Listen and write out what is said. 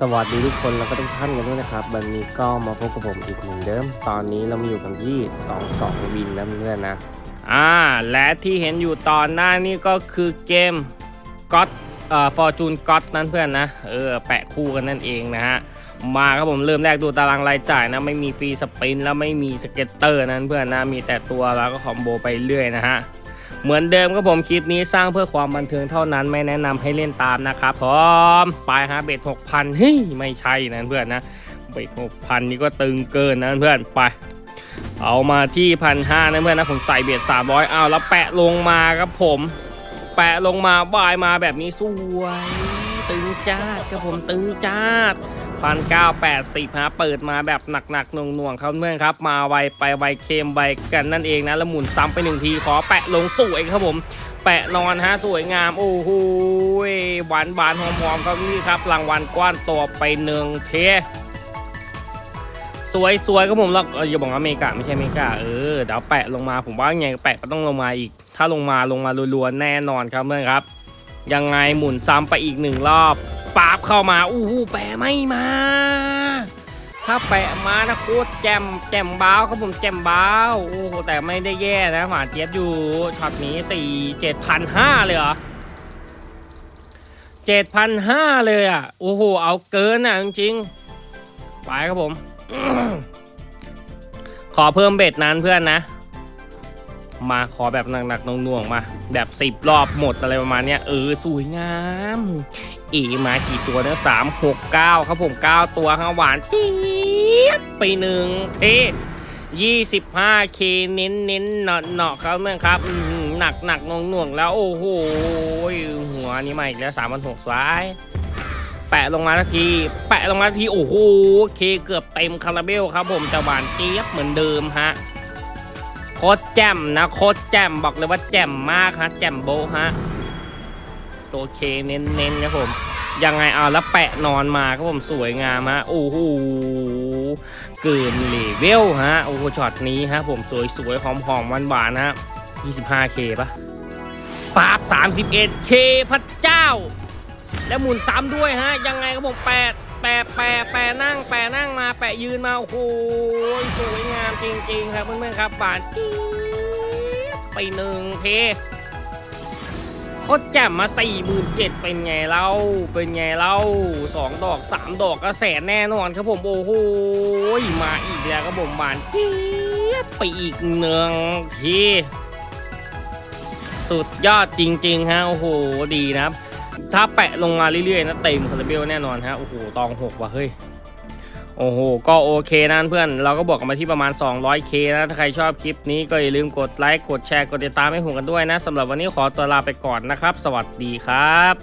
สวัสดีทุกคนแล้วก็ทุกท่านกันด้วยนะครับ วันนี้ก็มาพบกับผมอีกเหมือนเดิม ตอนนี้เรามาอยู่กันที่2 2วินนะเพื่อนนะ อ่า และที่เห็นอยู่ตอนหน้านี้ก็คือเกมก็ตเอ่อฟอร์จูนก็ตนั้นเพื่อนนะ เออ แปะคู่กันนั่นเองนะฮะ มาครับผมเริ่มแรกดูตารางรายจ่ายนะ ไม่มีฟรีสปรินท์แล้วไม่มีสเก็ตเตอร์นั้นเพื่อนนะ มีแต่ตัวแล้วก็คอมโบไปเรื่อยนะฮะ เหมือนเดิมครับผมคลิปนี้สร้างเพื่อความบันเทิงเท่านั้นไม่แนะนำให้เล่นตามนะครับพร้อมไปฮะเบ็ดหกพันเฮ้ยไม่ใช่นะเพื่อนนะเบ็ดหกพันนี่ก็ตึงเกินนะเพื่อนไป เอามาที่พันห้านะเพื่อนนะผมใส่เบ็ดสามร้อยเอาแล้วแปะลงมาครับผม แปะลงมาบายมาแบบนี้สวยตึงจ้าดครับผมตึงจ้า พันเก้าแปดสิบฮะเปิดมาแบบหนักๆหน่วงๆครับเพื่อนครับ มาไวไปไวเค็มไวกันนั่นเองนะแล้วหมุนซ้ำไปหนึ่งทีขอแปะลงสวยครับผมแปะนอนฮะสวยงามโอ้โหหวานหวานๆหอมครับนี่ครับรางวัลกว้านตัวไปหนึ่งเทสวยสวยครับผมแล้วเอออย่าบอกว่าอเมริกาไม่ใช่อเมริกาเออเดี๋ยวแปะลงมาผมว่าไงแปะก็ต้องลงมาอีก ถ้าลงมาลงมารัวๆแน่นอนครับเพื่อนครับ ยังไงหมุนซ้ำไปอีกหนึ่งรอบ ปาบเข้ามา อู้หูแปะไม่มา ถ้าแปะมานะโคตรแจมแจมบ้าวครับผมแจมบ้าวโอ้โหแต่ไม่ได้แย่นะหวานเจี๊ยบอยู่ช็อตนี้สี่เจ็ดพันห้าเลยเหรอเจ็ดพันห้าเลยอะ โอ้โห เอาเกินอะจริงๆไปครับผม ขอเพิ่มเบ็ดนั้นเพื่อนนะ มาขอแบบหนักๆน่วงๆมาแบบสิบรอบหมดอะไรประมาณเนี้ยเออสวยงามเอมากี่ตัวนะสามหกเก้าครับผมเก้าตัวข้างหวานเจี๊ยบไปหนึ่งเทยี่สิบห้าเคเน้นเน้นเนาะเนาะครับเมื่อครับหนักหนักน่วงน่วงๆแล้วโอ้โหหัวนี่มาอีกแล้วสามพันหกสายแปะลงมาทันที แปะลงมาทันที โอ้โห เคเกือบเต็มคาราเบลครับผมจะหวานเจี๊ยบเหมือนเดิมฮะ โคตรแจ่มนะโคตรแจ่มบอกเลยว่าแจ่มมากฮะแจ่มโบฮะตัวเคเน้นๆครับผม ยังไงเอาแล้วแปะนอนมาครับผมสวยงามฮะโอ้โหเกินเลเวลฮะโอ้โหช็อตนี้ฮะผมสวยๆหอมๆหวานๆฮะ 25k ปะปาบ 31k พระเจ้า แล้วหมุนซ้ำด้วยฮะ ยังไงครับผมแปะแปะแปะแปะนั่ง แปะนั่งมาแปะยืนมาโอ้โหสวยงาม จริงๆครับเพื่อนๆครับบานจี๊ดไปหนึ่งเทโคตรแจ่มมาสี่หมื่นเจ็ดเป็นไงเล่า เป็นไงเล่าสองดอกสามดอกก็แสนแน่นอนครับผมโอ้โหมาอีกแล้วครับผมบานจี๊ดไปอีกหนึ่งทีสุดยอดจริง ๆ ฮะ โอ้โห ดีนะครับถ้าแปะลงมาเรื่อย ๆ นะ เต็มคาราเบลแน่นอนฮะ โอ้โห ตองหกว่ะเฮ้ย โอ้โห ก็โอเคนะเพื่อนเราก็บวกกันมาที่ประมาณ 200k นะ ถ้าใครชอบคลิปนี้ก็อย่าลืมกดไลค์ กดแชร์ กดติดตามให้ผมกันด้วยนะสำหรับวันนี้ขอตัวลาไปก่อนนะครับ สวัสดีครับ